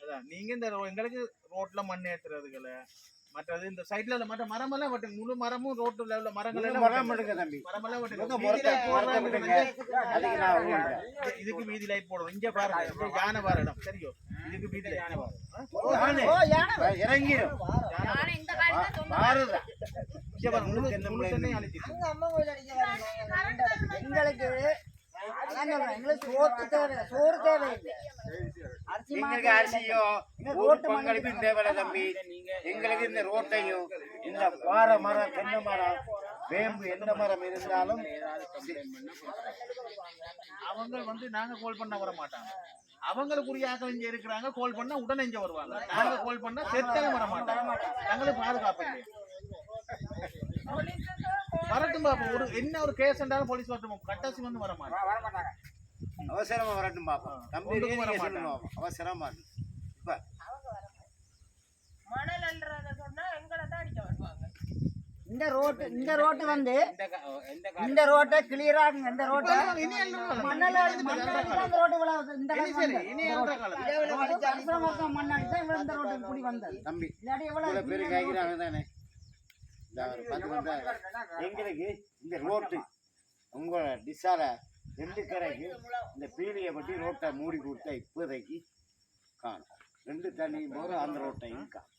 அதான் நீங்க இந்த ரோ- எங்களுக்கு ரோட்ல மண் ஏத்துறதுகளை மற்றது இந்த சைட்ல மற்ற மரமெல்லாம் வெட்டுங்க. முழு மரமும் ரோட்டு லெவல்ல மரங்கள் எல்லாம் மரம் தம்பி. இது- இதுக்கு வீதி லைட் போடணும் இங்க பாருங்க. யானை பாரு இடம் சரியோ? இதுக்கு வீதி யானை பாரு அழிச்சிட்டு எங்களுக்கு அதான் சொல்றேன், எங்களுக்கு சோத்து தேவை சோறு தேவையில்லை. எங்களுக்கு மாவு அரிசியோ இந்த ஊர் ரோட்டு பங்களிப்பும் தேவையில்ல. தம்பி. எங்களுக்கு இந்த ரோட்டையும் இந்த பாறை மரம் தென்னை மரம் வேம்பு எந்த மரம் இருந்தாலும் அவங்க வந்து நாங்க கால் பண்ண வர மாட்டாங்க. அவங்களுக்குரிய ஆக்கள் இங்க இருக்கிறாங்க. கால் பண்ணா உடனே இங்க வருவாங்க. நாங்க கால் பண்ணா செத்தவே வர மாட்டாங்க. தங்களுக்கு பாதுகாப்பு இல்லை வரட்டும் பாப்பா. ஒரு என்ன ஒரு கேஸ் இருந்தாலும் போலீஸ் வரட்டும் கட்டாசி வந்து வர மாட்டாங்க அவசரமா வரட்டும் பாப்போம் தம்பி வர மாட்டாங்க. அவசரமா. இப்ப. மணல் அள்ளுறத சொன்னா எங்களை தான் அடிக்க வருவாங்க. இந்த ரோட்டு இந்த ரோட்டு வந்து இந்த ரோட்டை கிளியரா இந்த ரோட்டை மண்ணால இந்த ரோட்டு இவ்வளவு இந்த வருஷம் வருஷம் மண் அடிச்சா இவ்வளவு இந்த ரோட்டு இப்படி வந்தது. தம்பி இல்லாட்டி இவ்வளவு எவ்வளவு பேரு கேட்கிறாங்க தானே இந்த ஒரு பத்து வந்தா எங்களுக்கு இந்த ரோட்டு உங்க டிசால ரெண்டு கரைக்கு இந்த பீலியை பற்றி ரோட்டை மூடி கொடுத்தா இப்போதைக்கு காணும் ரெண்டு தண்ணி போது அந்த ரோட்டையும் காணும்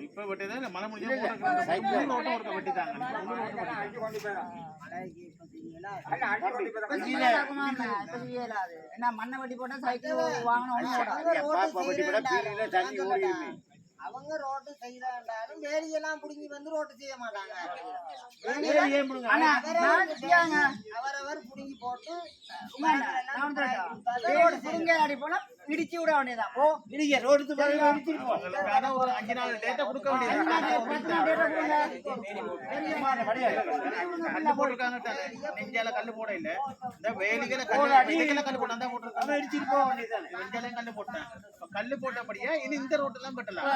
இப்ப வெட்டிதான் மழை முடிஞ்சா மண்ணை வெட்டி போட்டா சைக்கிள் வாங்கணும் அவங்க ரோட்டு செய்யறாண்டாலும் வேலியெல்லாம் புடுங்கி வந்து ரோட்டு செய்ய மாட்டாங்க. போட்டு ரோடு புடுங்க அடி போனா இடிச்சு விட வேண்டியதான் ஒரு அஞ்சு நாள் டேட்டா கொடுக்க வேண்டியது போட்டிருக்காங்க. நெஞ்சால போட இல்ல. இந்த வேலிகளை கல்லு போட்டு. தான் போட்டிருக்காங்க இடிச்சிட்டு போக வேண்டியதுதானே. நெஞ்சாலையும் கல்லு போட்டாங்க கல்லு போட்டபடியா இனி இந்த ரோட்டு எல்லாம் வெட்டலாம்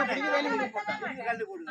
அப்படியே வேலிகளை போட்டாங்க. கல்லு போடுங்க.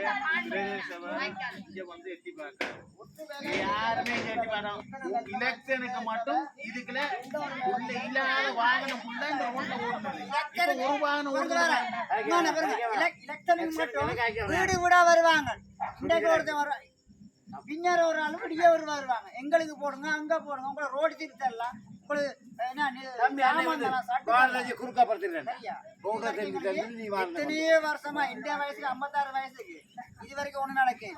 இங்க வந்து எட்டி பார்க்க யாருமே இங்க எட்டி மட்டும் உள்ள இல்லாத வாகனம் இந்த ரோட்ல ஓடுனது இப்ப ஒரு வாகனம் மட்டும் வீடு வீடா வருவாங்க இன்றைக்கு ஒருத்தன் வருவான் பின்னர் ஒரு ஆளும் விடிய வருவாங்க எங்களுக்கு போடுங்க அங்க போடுங்க உங்களை ரோடு திருத்தரலாம். எத்தனையோ வருஷமா இந்த வயசுக்கு ஐம்பத்தாறு வயசுக்கு இது வரைக்கும் ஒண்ணு நடக்கு